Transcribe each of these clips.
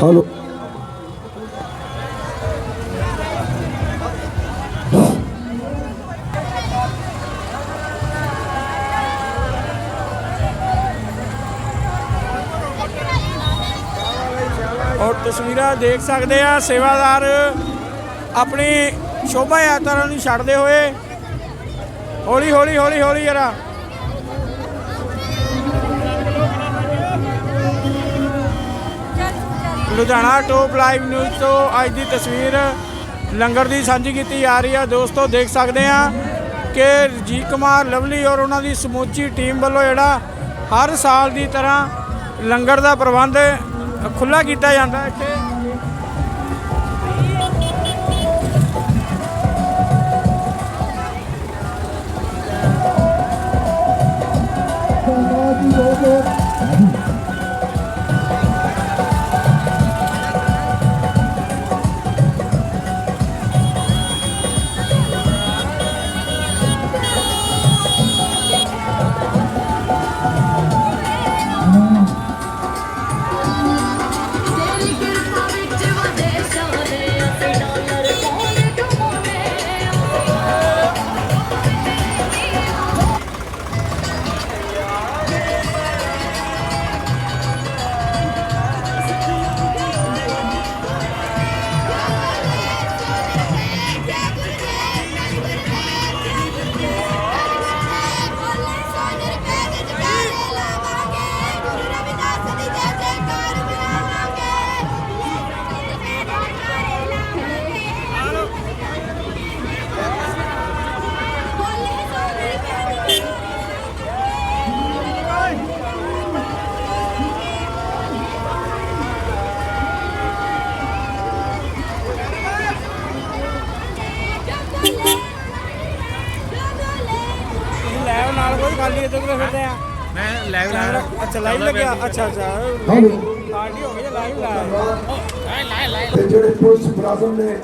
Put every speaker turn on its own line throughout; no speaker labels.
Hello
ਔਰ ਤਸਵੀਰਾਂ ਦੇਖ ਸਕਦੇ ਆ, ਸੇਵਾਦਾਰ ਆਪਣੀ ਸ਼ੋਭਾ ਯਾਤਰਾ ਨੂੰ ਛੱਡਦੇ ਹੋਏ। ਹੌਲੀ ਹੌਲੀ ਹੌਲੀ ਹੌਲੀ ਜਰਾ। ਲੁਧਿਆਣਾ ਟੋਪ ਲਾਈਵ ਨਿਊਜ਼ ਤੋਂ ਅੱਜ ਦੀ ਤਸਵੀਰ ਲੰਗਰ ਦੀ ਸਾਂਝੀ ਕੀਤੀ ਜਾ ਰਹੀ ਹੈ ਦੋਸਤੋ, ਦੇਖ ਸਕਦੇ ਆ ਕਿ ਰਜੀਤ ਕੁਮਾਰ ਲਵਲੀ ਔਰ ਉਹਨਾਂ ਦੀ ਸਮੁੱਚੀ ਟੀਮ ਵੱਲੋਂ ਜਿਹੜਾ ਹਰ ਸਾਲ ਦੀ ਤਰ੍ਹਾਂ ਲੰਗਰ ਦਾ ਪ੍ਰਬੰਧ ਖੁੱਲਾ ਕੀਤਾ ਜਾਂਦਾ ਹੈ। ਇੱਥੇ
ਤੇਰੀ
ਲਾਈਵ
ਕੈਮਰਾ ਅੱਛਾ ਲਾਈਵ ਲੱਗਿਆ? ਅੱਛਾ ਅੱਛਾ।
ਹਲੋ।
ਪਾਰਟੀ ਹੋ ਗਈ ਲਾਈਵ ਲਾਈਵ
ਤੇ ਜਿਹੜੇ ਪੁਲਿਸ ਮੁਲਾਜ਼ਮ ਨੇ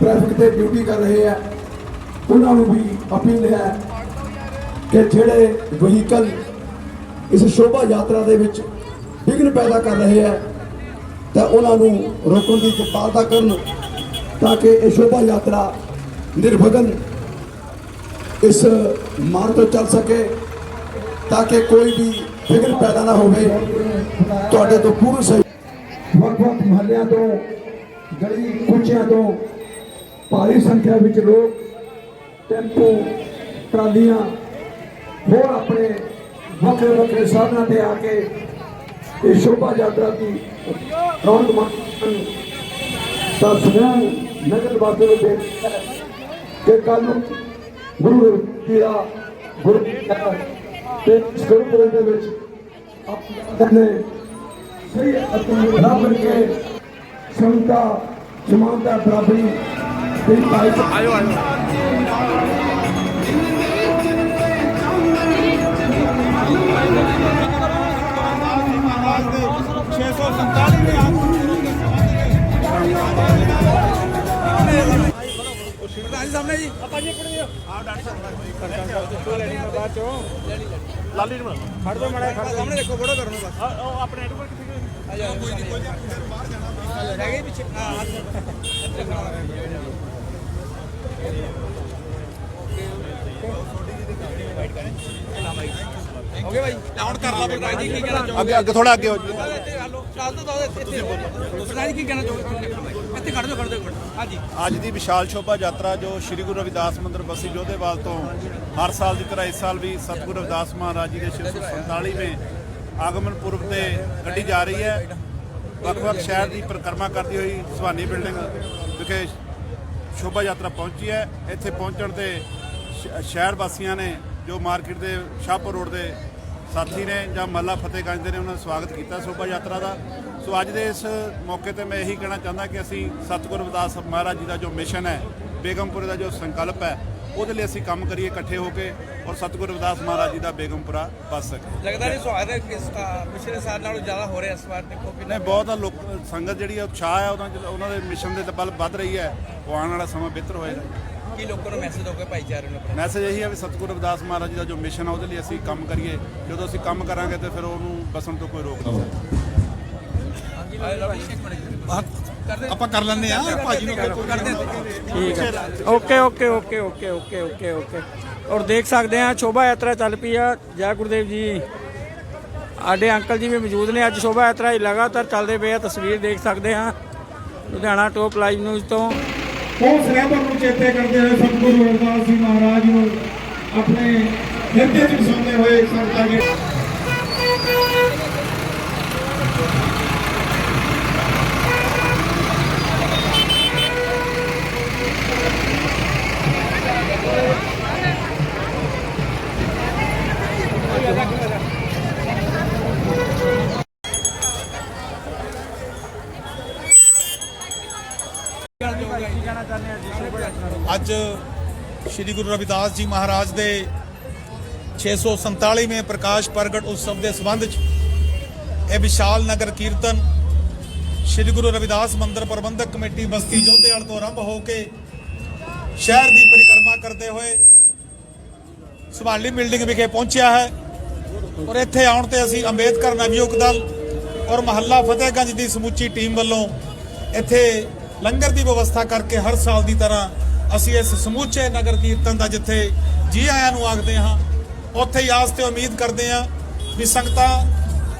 ਟ੍ਰੈਫਿਕ ਤੇ ਡਿਊਟੀ ਕਰ ਰਹੇ ਆ ਉਹਨਾਂ ਨੂੰ ਵੀ ਅਪੀਲ ਹੈ ਕਿ ਜਿਹੜੇ ਵਹੀਕਲ ਇਸ ਸ਼ੋਭਾ ਯਾਤਰਾ ਦੇ ਵਿੱਚ ਵਿਘਨ ਪੈਦਾ ਕਰ ਰਹੇ ਆ ਤਾਂ ਉਹਨਾਂ ਨੂੰ ਰੋਕਣ ਦੀ ਕਿਰਪਾਲਤਾ ਕਰਨ ਤਾਂ ਕਿ ਇਹ ਸ਼ੋਭਾ ਯਾਤਰਾ ਨਿਰਵਿਘਨ ਇਸ ਮਾਰਗ ਤੋਂ ਚੱਲ ਸਕੇ। ਤਾਂ ਕਿ ਕੋਈ ਵੀ ਫਿਕਰ ਪੈਦਾ ਨਾ ਹੋਵੇ। ਤੁਹਾਡੇ ਤੋਂ ਪੂਰੀ ਸਹੀ ਵੱਖ-ਵੱਖ ਮਹੱਲਿਆਂ ਤੋਂ, ਗਲੀ ਕੁਚਿਆਂ ਤੋਂ ਭਾਰੀ ਸੰਖਿਆ ਵਿੱਚ ਲੋਕ ਟੈਂਪੂ, ਟਰਾਲੀਆਂ, ਹੋਰ ਆਪਣੇ ਵੱਖਰੇ ਵੱਖਰੇ ਸਾਧਨਾਂ ਤੇ ਆ ਕੇ ਇਹ ਸ਼ੋਭਾ ਯਾਤਰਾ ਦੀ ਰੌਣਕ ਮਾਣਨ ਤਾਂ ਸਮੂਹ ਨਗਰ ਵਾਸੀਆਂ ਨੂੰ ਬੇਨਤੀ ਹੈ ਕਿ ਕੱਲ ਨੂੰ ਗੁਰੂ ਜੀ ਦਾ ਗੁਰੂ ਤੇ ਗੁਰੂ ਦੇ ਵਿੱਚ ਆਪਣੇ ਸਹੀ ਬਰਾਬਰ ਕੇ ਸਮਤਾ ਸਮਾਨਤਾ ਬਰਾਬਰੀ ਤੇ ਭਾਈ
ਆਇਓ ਆਇਓ।
ਸਾਹਮਣੇ ਜੀ।
ਬਾਅਦ ਚੋਂ। ਲਾਲੀ ਨੂੰ ਖੜ ਦੋ ਮੜਾ ਖੜ
ਸਾਹਮਣੇ ਦੇਖੋ ਫੋਟੋ ਕਰਨ ਨੂੰ ਬਸ।
ਉਹ ਆਪਣੇ ਐਡਵੋਕੇਟ ਕਿੱਥੇ ਗਏ
ਆ ਜਾਓ ਕੋਈ ਨਹੀਂ। ਕੋਈ ਨਹੀਂ ਹੈਗੇ ਪਿੱਛੇ। ਆ ਹੋ ਗਿਆ ਭਾਈ ਹੁਣ ਕਰ ਲਾ ਜੀ ਕੀ ਕਹਿਣਾ ਚਾਹੋਗੇ
ਅੱਗੇ ਅੱਗੇ ਥੋੜਾ ਅੱਗੇ ਹੋ ਜੀ ਅੱਜ ਦੀ ਵਿਸ਼ਾਲ ਸ਼ੋਭਾ ਯਾਤਰਾ ਜੋ ਸ੍ਰੀ ਗੁਰੂ ਰਵਿਦਾਸ ਮੰਦਿਰ ਬਸੀ ਜੋਧੇਵਾਲ ਤੋਂ ਹਰ ਸਾਲ ਦੀ ਤਰ੍ਹਾਂ ਇਸ ਸਾਲ ਵੀ ਸਤਿਗੁਰੂ ਰਵਿਦਾਸ ਮਹਾਰਾਜ ਜੀ ਦੇ 647ਵੇਂ ਆਗਮਨ ਪੁਰਬ ਤੇ ਕੱਢੀ ਜਾ ਰਹੀ ਹੈ। ਵੱਖ-ਵੱਖ ਸ਼ਹਿਰ ਦੀ ਪਰਿਕਰਮਾ ਕਰਦੀ ਹੋਈ ਸੁਹਾਨੀ ਬਿਲਡਿੰਗ ਵਿਖੇ ਸ਼ੋਭਾ ਯਾਤਰਾ ਪਹੁੰਚੀ ਹੈ। ਇੱਥੇ ਪਹੁੰਚਣ ਤੇ ਸ਼ਹਿਰ ਵਾਸੀਆਂ ਨੇ ਜੋ ਮਾਰਕੀਟ ਦੇ, ਸ਼ਾਹਪੁਰ ਰੋਡ ਦੇ ਸਾਥੀ ਨੇ ਜਾਂ ਮੱਲਾ ਫਤਿਹਗੰਜ ਦੇ ਨੇ ਉਹਨਾਂ ਦਾ ਸਵਾਗਤ ਕੀਤਾ ਸ਼ੋਭਾ ਯਾਤਰਾ ਦਾ। ਸੋ ਅੱਜ ਦੇ ਇਸ ਮੌਕੇ ਤੇ ਮੈਂ ਇਹੀ ਕਹਿਣਾ ਚਾਹੁੰਦਾ ਕਿ ਅਸੀਂ ਸਤਿਗੁਰੂ ਰਵਿਦਾਸ ਮਹਾਰਾਜ ਜੀ ਦਾ ਜੋ ਮਿਸ਼ਨ ਹੈ ਬੇਗਮਪੁਰੇ ਦਾ ਜੋ ਸੰਕਲਪ ਹੈ ਉਹਦੇ ਲਈ ਅਸੀਂ ਕੰਮ ਕਰੀਏ ਇਕੱਠੇ ਹੋ ਕੇ ਔਰ ਸਤਿਗੁਰੂ ਰਵਿਦਾਸ ਮਹਾਰਾਜ ਜੀ ਦਾ ਬੇਗਮਪੁਰਾ ਬਸ ਸਕੇ।
ਲੱਗਦਾ ਨਹੀਂ ਸੁਹਾਗ ਕਿਸ ਅ, ਪਿਛਲੇ ਸਾਲ ਨਾਲੋਂ ਜ਼ਿਆਦਾ ਹੋ ਰਿਹਾ ਇਸ ਵਾਰ ਦੇਖੋ
ਨੇ
ਕਿੰਨਾ
ਬਹੁਤ ਆ ਲੋਕ ਸੰਗਤ ਜਿਹੜੀ ਹੈ ਉਤਸ਼ਾਹ ਹੈ ਉਹਨਾਂ ਦੇ ਮਿਸ਼ਨ ਦੇ ਬਲ ਵੱਧ ਰਹੀ ਹੈ। ਉਹ ਆਉਣ ਵਾਲਾ ਸਮਾਂ ਬਿਹਤਰ ਹੋਏਗਾ।
ਕੀ ਲੋਕਾਂ ਨੂੰ ਮੈਸੇਜ ਦੋਗੇ ਭਾਈਚਾਰੇ ਨੂੰ ਆਪਣਾ?
ਮੈਸੇਜ ਇਹੀ ਹੈ ਵੀ ਸਤਿਗੁਰੂ ਰਵਿਦਾਸ ਮਹਾਰਾਜ ਜੀ ਦਾ ਜੋ ਮਿਸ਼ਨ ਹੈ ਉਹਦੇ ਲਈ ਅਸੀਂ ਕੰਮ ਕਰੀਏ। ਜਦੋਂ ਅਸੀਂ ਕੰਮ ਕਰਾਂਗੇ ਤੇ ਫਿਰ ਉਹਨੂੰ ਬਸਣ ਤੋਂ ਕੋਈ ਰੋਕ ਨਹੀਂ ਸਕਦਾ।
ਆਪਾਂ ਕਰ ਲੈਂਦੇ ਆ ਭਾਜੀ ਨੂੰ ਕਰਦੇ
ਠੀਕ ਹੈ okay okay okay okay okay okay okay ਔਰ ਦੇਖ ਸਕਦੇ ਆ ਸ਼ੋਭਾ ਯਾਤਰਾ ਚੱਲ ਪਈ ਆ। ਜੈ ਗੁਰਦੇਵ ਜੀ। ਸਾਡੇ ਅੰਕਲ ਜੀ ਵੀ ਮੌਜੂਦ ਨੇ। ਅੱਜ ਸ਼ੋਭਾ ਯਾਤਰਾ ਹੀ ਲਗਾਤਾਰ ਚੱਲਦੇ ਪਏ ਆ। ਤਸਵੀਰ ਦੇਖ ਸਕਦੇ ਆ ਲੁਧਿਆਣਾ ਟੋਪ ਲਾਈਵ ਨਿਊਜ਼ ਤੋਂ।
ਉਸ ਰਹਿਬਰ ਨੂੰ ਚੇਤੇ ਕਰਦੇ ਹੋਏ ਸਤਿਗੁਰੂ ਰਵਿਦਾਸ ਜੀ ਮਹਾਰਾਜ ਨੂੰ ਆਪਣੇ ਹਿਰਦੇ 'ਚ ਵਸਾਉਂਦੇ ਹੋਏ ਸੰਤਾਂ ਦੇ
ਅੱਜ ਸ੍ਰੀ ਗੁਰੂ ਰਵਿਦਾਸ ਜੀ ਮਹਾਰਾਜ ਦੇ 647ਵੇਂ ਪ੍ਰਕਾਸ਼ ਪ੍ਰਗਟ ਉਤਸਵ ਦੇ ਸੰਬੰਧ 'ਚ ਇਹ ਵਿਸ਼ਾਲ ਨਗਰ ਕੀਰਤਨ ਸ੍ਰੀ ਗੁਰੂ ਰਵਿਦਾਸ ਮੰਦਿਰ ਪ੍ਰਬੰਧਕ ਕਮੇਟੀ ਬਸਤੀ ਜੋਧੇਵਾਲ ਤੋਂ ਆਰੰਭ ਹੋ ਕੇ ਸ਼ਹਿਰ ਦੀ ਪਰਿਕਰਮਾ ਕਰਦੇ ਹੋਏ ਸੰਭਾਲੀ ਬਿਲਡਿੰਗ ਵਿਖੇ ਪਹੁੰਚਿਆ ਹੈ। ਔਰ ਇੱਥੇ ਆਉਣ ਤੇ ਅਸੀਂ ਅੰਬੇਦਕਰ ਨਵਯੁਗ ਦਲ ਔਰ ਮਹੱਲਾ ਫਤਿਹਗੰਜ ਦੀ ਸਮੁੱਚੀ ਟੀਮ ਵੱਲੋਂ ਇੱਥੇ ਲੰਗਰ ਦੀ ਵਿਵਸਥਾ ਕਰਕੇ ਹਰ ਸਾਲ ਦੀ ਤਰ੍ਹਾਂ ਅਸੀਂ ਇਸ ਸਮੁੱਚੇ ਨਗਰ ਕੀਰਤਨ ਦਾ ਜਿੱਥੇ ਜੀ ਆਇਆਂ ਨੂੰ ਆਖਦੇ ਹਾਂ, ਉੱਥੇ ਹੀ ਆਸ ਤੇ ਉਮੀਦ ਕਰਦੇ ਹਾਂ ਵੀ ਸੰਗਤਾਂ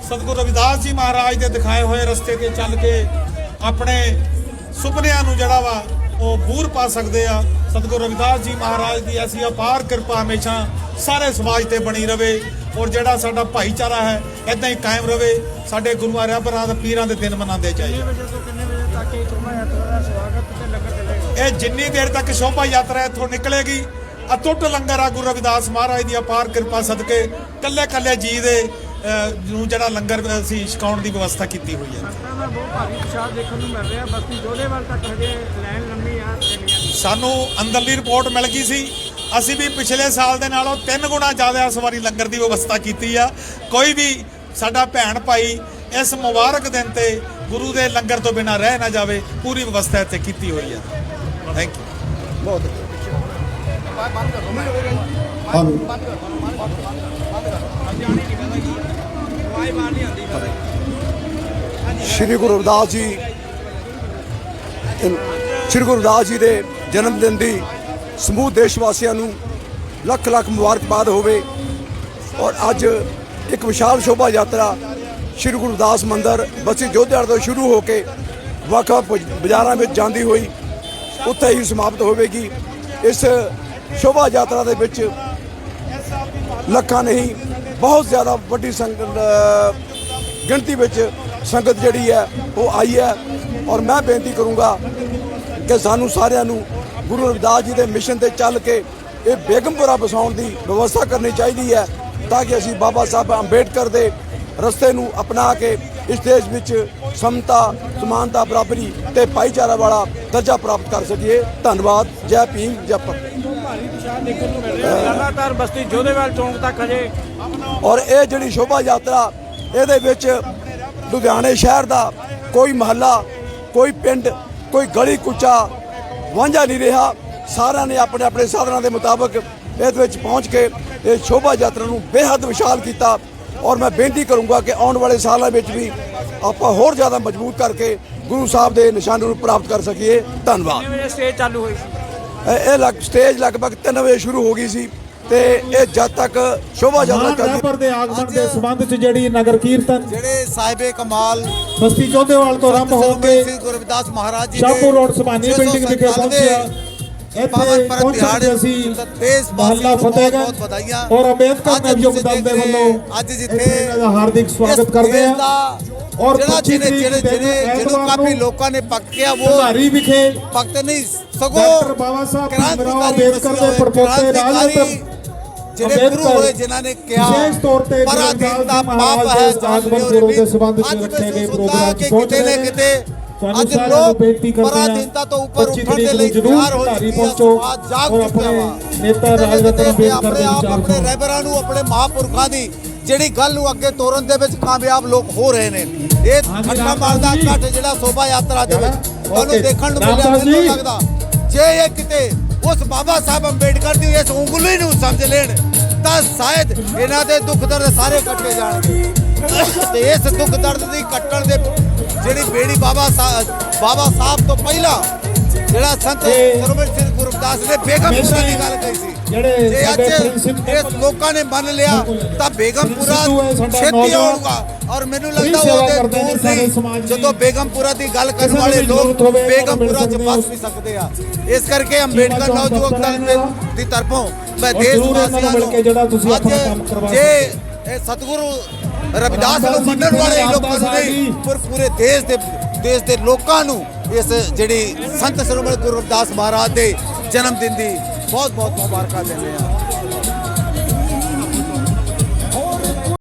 ਸਤਿਗੁਰੂ ਰਵਿਦਾਸ ਜੀ ਮਹਾਰਾਜ ਦੇ ਦਿਖਾਏ ਹੋਏ ਰਸਤੇ ਤੇ ਚੱਲ ਕੇ ਆਪਣੇ ਸੁਪਨਿਆਂ ਨੂੰ ਜਿਹੜਾ ਵਾ ਉਹ ਬੂਰ ਪਾ ਸਕਦੇ ਆ। ਸਤਿਗੁਰੂ ਰਵਿਦਾਸ ਜੀ ਮਹਾਰਾਜ ਦੀ ਐਸੀ ਅਪਾਰ ਕਿਰਪਾ ਹਮੇਸ਼ਾ ਸਾਰੇ ਸਮਾਜ ਤੇ ਬਣੀ ਰਵੇ ਔਰ ਜਿਹੜਾ ਸਾਡਾ ਭਾਈਚਾਰਾ ਹੈ ਇਦਾਂ ਹੀ ਕਾਇਮ ਰਵੇ। ਸਾਡੇ ਗੁਰੂਆਂ ਰਹਿਬਰਾਂ ਦੇ ਪੀਰਾਂ ਦੇ ਦਿਨ ਮਨਾਉਂਦੇ ਚਾਹੀਏ
ਵਜੇ ਤੋਂ ਕਿੰਨੇ ਵਜੇ ਤੱਕ ਇਹ ਸ਼ੋਭਾ ਯਾਤਰਾ ਦਾ ਸਵਾਗਤ
ਇਹ ਜਿੰਨੀ ਦੇਰ ਤੱਕ ਸ਼ੋਭਾ ਯਾਤਰਾ ਇੱਥੋਂ ਨਿਕਲੇਗੀ ਅਟੁੱਟ ਲੰਗਰ ਆ ਗੁਰੂ ਰਵਿਦਾਸ ਮਹਾਰਾਜ ਦੀ ਅਪਾਰ ਕਿਰਪਾ ਸਦਕੇ ਕੱਲੇ ਕੱਲੇ ਜੀ ਦੇ ਨੂੰ ਜਿਹੜਾ ਲੰਗਰ ਅਸੀਂ ਛਕਾਉਣ ਦੀ ਵਿਵਸਥਾ ਕੀਤੀ ਹੋਈ ਹੈ।
ਸੰਗਤਾਂ ਦਾ ਬਹੁਤ ਭਾਰੀ ਉਤਸ਼ਾਹ ਦੇਖਣ ਨੂੰ ਮਿਲ ਰਿਹਾ ਬਸਤੀ ਜੋਧੇਵਾਲ ਤੱਕ ਹਜੇ ਲਾਈਨ ਲੰਮੀ ਆ ਟ੍ਰੇਨੀਆਂ ਦੀ
ਸਾਨੂੰ ਅੰਦਰਲੀ ਰਿਪੋਰਟ ਮਿਲ ਗਈ ਸੀ ਅਸੀਂ ਵੀ ਪਿਛਲੇ ਸਾਲ ਦੇ ਨਾਲੋਂ ਤਿੰਨ ਗੁਣਾ ਜ਼ਿਆਦਾ ਇਸ ਵਾਰੀ ਲੰਗਰ ਦੀ ਵਿਵਸਥਾ ਕੀਤੀ ਆ। ਕੋਈ ਵੀ ਸਾਡਾ ਭੈਣ ਭਾਈ ਇਸ ਮੁਬਾਰਕ ਦਿਨ ਤੇ ਗੁਰੂ ਦੇ ਲੰਗਰ ਤੋਂ ਬਿਨਾ ਰਹਿ ਨਾ ਜਾਵੇ ਪੂਰੀ ਵਿਵਸਥਾ ਇੱਥੇ ਕੀਤੀ ਹੋਈ ਹੈ ਥੈਂਕ ਯੂ
ਸ਼੍ਰੀ ਗੁਰੂ ਰਵਿਦਾਸ ਜੀ ਸ਼੍ਰੀ ਗੁਰੂ ਰਵਿਦਾਸ ਜੀ ਦੇ ਜਨਮ ਦਿਨ ਦੀ ਸਮੂਹ ਦੇਸ਼ ਵਾਸੀਆਂ ਨੂੰ ਲੱਖ ਲੱਖ ਮੁਬਾਰਕਬਾਦ ਹੋਵੇ ਔਰ ਅੱਜ ਇੱਕ ਵਿਸ਼ਾਲ ਸ਼ੋਭਾ ਯਾਤਰਾ ਸ਼੍ਰੀ ਗੁਰੂ ਰਵਿਦਾਸ ਮੰਦਿਰ ਬਸੀ ਜੋਧੇਵਾਲ ਤੋਂ ਸ਼ੁਰੂ ਹੋ ਕੇ ਵੱਖ-ਵੱਖ ਬਾਜ਼ਾਰਾਂ ਵਿੱਚ ਜਾਂਦੀ ਹੋਈ ਉੱਥੇ ਹੀ ਸਮਾਪਤ ਹੋਵੇਗੀ। ਇਸ ਸ਼ੋਭਾ ਯਾਤਰਾ ਦੇ ਵਿੱਚ ਲੱਖਾਂ ਨਹੀਂ, ਬਹੁਤ ਜ਼ਿਆਦਾ ਵੱਡੀ ਸੰਗਤ ਗਿਣਤੀ ਵਿੱਚ ਸੰਗਤ ਜਿਹੜੀ ਹੈ, ਉਹ ਆਈ ਹੈ। ਔਰ ਮੈਂ ਬੇਨਤੀ ਕਰੂੰਗਾ ਕਿ ਸਾਨੂੰ ਸਾਰਿਆਂ ਨੂੰ ਗੁਰੂ ਰਵਿਦਾਸ ਜੀ ਦੇ ਮਿਸ਼ਨ ਤੇ ਚੱਲ ਕੇ ਇਹ ਬੇਗਮਪੁਰਾ ਵਸਾਉਣ ਦੀ ਵਿਵਸਥਾ ਕਰਨੀ ਚਾਹੀਦੀ ਹੈ, ਤਾਂ ਕਿ ਅਸੀਂ ਬਾਬਾ ਸਾਹਿਬ ਅੰਬੇਡਕਰ ਦੇ ਰਸਤੇ ਨੂੰ ਅਪਣਾ ਕੇ ਇਸ ਦੇਸ਼ ਵਿੱਚ ਸਮਤਾ ਸਮਾਨਤਾ ਬਰਾਬਰੀ ਤੇ ਭਾਈਚਾਰਾ ਵਾਲਾ ਦਰਜਾ ਪ੍ਰਾਪਤ ਕਰ ਸਕੀਏ। ਧੰਨਵਾਦ। ਜੈ ਭੀਮ ਜੈ ਭਾਰਤ
ਲਗਾਤਾਰ ਬਸਤੀ ਜੋਧੇਵਾਲ ਚੌਂਕ ਤੱਕ ਹਜੇ
ਔਰ ਇਹ ਜਿਹੜੀ ਸ਼ੋਭਾ ਯਾਤਰਾ ਇਹਦੇ ਵਿੱਚ ਲੁਧਿਆਣੇ ਸ਼ਹਿਰ ਦਾ ਕੋਈ ਮਹੱਲਾ ਕੋਈ ਪਿੰਡ ਕੋਈ ਗਲੀ ਕੁਚਾ ਵਾਂਝਾ ਨਹੀਂ ਰਿਹਾ। ਸਾਰਿਆਂ ਨੇ ਆਪਣੇ ਆਪਣੇ ਸਾਧਨਾਂ ਦੇ ਮੁਤਾਬਕ ਇਹਦੇ ਵਿੱਚ ਪਹੁੰਚ ਕੇ ਇਹ ਸ਼ੋਭਾ ਯਾਤਰਾ ਨੂੰ ਬੇਹੱਦ ਵਿਸ਼ਾਲ ਕੀਤਾ। ਔਰ ਮੈਂ ਬੇਨਤੀ ਕਰੂੰਗਾ ਕਿ ਆਉਣ ਵਾਲੇ ਸਾਲਾਂ ਵਿੱਚ ਵੀ ਆਪਾਂ ਹੋਰ ਜ਼ਿਆਦਾ ਮਜ਼ਬੂਤ ਕਰਕੇ ਗੁਰੂ ਸਾਹਿਬ ਦੇ ਨਿਸ਼ਾਨੇ ਨੂੰ ਪ੍ਰਾਪਤ ਕਰ ਸਕੀਏ। ਧੰਨਵਾਦ।
ਕਿੰਨੇ ਵਜੇ ਸਟੇਜ ਚਾਲੂ ਹੋਈ? ਸੀ
ਇਹ ਲੱਗ ਸਟੇਜ ਲਗਭਗ 3 ਵਜੇ ਸ਼ੁਰੂ ਹੋ ਗਈ ਸੀ ਤੇ ਇਹ ਜਦ ਤੱਕ ਸ਼ੋਭਾ ਯਾਤਰਾ ਚੱਲਦੀ
ਰਹਿਬਰ ਦੇ ਆਗਮਨ ਦੇ ਸੰਬੰਧ ਚ ਜਿਹੜੀ ਨਗਰ ਕੀਰਤਨ
ਜਿਹੜੇ ਸਾਹਿਬੇ ਕਮਾਲ
ਬਸਤੀ ਜੋਧੇਵਾਲ ਤੋਂ ਆਰੰਭ ਹੋ ਕੇ
ਸ੍ਰੀ ਗੁਰੂ ਰਵਿਦਾਸ ਮਹਾਰਾਜ ਜੀ
ਸ਼ਾਹਪੁਰ ਰੋਡ ਸਮਾਨੀ ਬਿਲਡਿੰਗ ਵਿਖੇ ਪਹੁੰਚਿਆ। ਇੱਥੇ ਪਹੁੰਚਣ ਤੇ ਅਸੀਂ ਮਹੱਲਾ
ਵਧਾਈਆਂ।
ਔਰ ਅੰਬੇਦਕਰ ਦਲ
ਦੇਖ
ਦੇ ਵੱਲੋਂ
ਅੱਜ ਜਿੱਥੇ
ਇਹਨਾਂ ਦਾ ਹਾਰਦਿਕ ਸਵਾਗਤ ਕਰਦੇ ਹਾਂ। ਔਰ
ਜਿਹੜਾ
25
ਜਿਹੜੇ ਜਿਹੜੇ ਜਿਹੜੇ ਜਿਹਨੂੰ ਕਾਫੀ ਲੋਕਾਂ ਨੇ ਪੱਕਿਆ ਉਹ
ਧਾਰੀ ਵਿਖੇ
ਭਗਤ ਨਹੀਂ। ਸਗੋਂ
ਡਾਕਟਰ ਬਾਬਾ ਸਾਹਿਬ ਭੀਮਰਾਓ ਅੰਬੇਦਕਰ ਦੇ
ਕ੍ਰਾਂਤੀਕਾਰੀ
ਰਾਜਰਤਨ
ਜਿਹੜੇ ਗੁਰੂ ਹੋਏ ਜਿਨ੍ਹਾਂ ਨੇ ਕਿਹਾ
ਵਿਸ਼ੇਸ਼ ਤੌਰ ਤੇ
ਪਰਾਧੀਨਤਾ
ਗੁਰੂ
ਪਾਪ ਹੈ
ਜੀ ਮਹਾਰਾਜ ਦੇ ਸੰਬੰਧ ਚ
ਅੱਜ
ਰੱਖੇ ਗਏ ਪ੍ਰੋਗਰਾਮ ਪਹੁੰਚ
ਨਾ। ਕਿਤੇ ਅੱਜ
ਸਾਰਿਆਂ ਨੂੰ
ਲੋਕ
ਬੇਨਤੀ ਕਰਦੇ ਹਾਂ
ਪਰਾਧੀਨਤਾ ਤੋਂ ਉੱਪਰ
25
ਉੱਠਣ ਦੇ
ਤਰੀਕ
ਲਈ
ਨੂੰ ਜ਼ਰੂਰ
ਤਿਆਰ ਹੋ
ਧਾਰੀ
ਚੁੱਕੀ ਹੈ
ਪਹੁੰਚੋ
ਸਮਾਜ ਜਾਗ
ਔਰ
ਚੁੱਕਿਆ
ਆਪਣੇ
ਵਾ
ਨੇਤਾ
ਕਿਤੇ ਨਾ
ਰਾਜਰਤਨ
ਕਿਤੇ
ਅੰਬੇਦਕਰ
ਆਪਣੇ
ਦੇ
ਆਪ
ਵਿਚਾਰ
ਆਪਣੇ
ਨੂੰ
ਰਹਿਬਰਾਂ ਨੂੰ ਆਪਣੇ ਮਹਾਂਪੁਰਖਾਂ ਦੀ ਜਿਹੜੀ ਗੱਲ ਨੂੰ ਅੱਗੇ ਤੋਰਨ ਦੇ ਵਿੱਚ ਕਾਮਯਾਬ ਲੋਕ ਹੋ ਰਹੇ ਨੇ ਇਹ
ਹਾਂਜੀ,
ਖੱਟਾ
ਰਾਮਦਾਸ
ਮਾਰਦਾ
ਜੀ।
ਇਕੱਠ ਜਿਹੜਾ ਸ਼ੋਭਾ ਯਾਤਰਾ ਦੇ ਵਿੱਚ
ਓਕੇ।
ਤੁਹਾਨੂੰ ਦੇਖਣ ਨੂੰ ਮਿਲਿਆ
ਰਾਮਦਾਸ
ਮੈਨੂੰ
ਜੀ।
ਲੱਗਦਾ ਜੇ ਇਹ ਕਿਤੇ ਉਸ ਬਾਬਾ ਸਾਹਿਬ ਅੰਬੇਡਕਰ ਦੀ ਇਸ ਉਂਗਲੀ ਨੂੰ ਸਮਝ ਲੈਣ ਤਾਂ ਸ਼ਾਇਦ ਇਹਨਾਂ ਦੇ ਦੁੱਖ ਦਰਦ ਸਾਰੇ ਕੱਟੇ ਜਾਣਗੇ ਤੇ ਇਸ ਦੁੱਖ ਦਰਦ ਦੀ ਕੱਟਣ ਦੇ ਜਿਹੜੀ ਬੇੜੀ ਬਾਬਾ ਸਾਹਿਬ ਬਾਬਾ ਸਾਹਿਬ ਤੋਂ ਪਹਿਲਾਂ ਜਿਹੜਾ ਸੰਤ
ਇਹ
ਸਰਵਰ ਸਿੰਘ ਗੁਰਦਾਸ ਨੇ ਬੇਗਮਪੁਰਾ ਦੀ ਗੱਲ ਕਹੀ ਸੀ
ਜਿਹੜੇ
ਅੱਜ ਇਸ ਲੋਕਾਂ ਨੇ ਮੰਨ ਲਿਆ ਤਾਂ ਬੇਗਮਪੁਰਾ ਛੇਤੀ। ਆਊਗਾ ਔਰ ਮੈਨੂੰ ਲੱਗਦਾ ਉਹਦੇ
ਨੇ
ਦੂਰ ਨਹੀਂ। ਜਦੋਂ ਬੇਗਮਪੁਰਾ ਦੀ ਗੱਲ ਕਰਨ
ਨੂੰ
ਵਾਲੇ ਲੋਕ
ਨੂੰ
ਬੇਗਮਪੁਰਾ ਚ ਬਸ। ਵੀ ਸਕਦੇ ਆ ਇਸ ਕਰਕੇ ਅੰਬੇਡਕਰ ਨੌਜਵਾਨ ਦਲ
ਦਾ।
ਤਰਫੋਂ ਮੈਂ ਦੇਸ਼
ਨੂੰ
ਵਾਸੀਆਂ
ਮਿਲ ਕੇ ਜਿਹੜਾ ਤੁਸੀਂ ਆਪਣਾ ਕੰਮ ਕਰਵਾ
ਜੇ ਇਹ ਸਤਿਗੁਰੂ ਰਵਿਦਾਸ ਨੂੰ ਮੰਨਣ ਵਾਲੇ ਲੋਕਾਂ ਨੂੰ ਨਹੀਂ। ਪਰ ਪੂਰੇ ਦੇਸ਼ ਦੇ ਦੇਸ਼ ਦੇ ਲੋਕਾਂ ਨੂੰ ਇਸ ਜਿਹੜੀ ਸੰਤ ਸਰਵਰ ਗੁਰੂ ਰਵਿਦਾਸ ਮਹਾਰਾਜ ਦੇ ਜਨਮ ਦਿਨ ਦੀ ਬਹੁਤ ਬਹੁਤ ਮੁਬਾਰਕਾਂ ਦਿੰਦੇ ਆ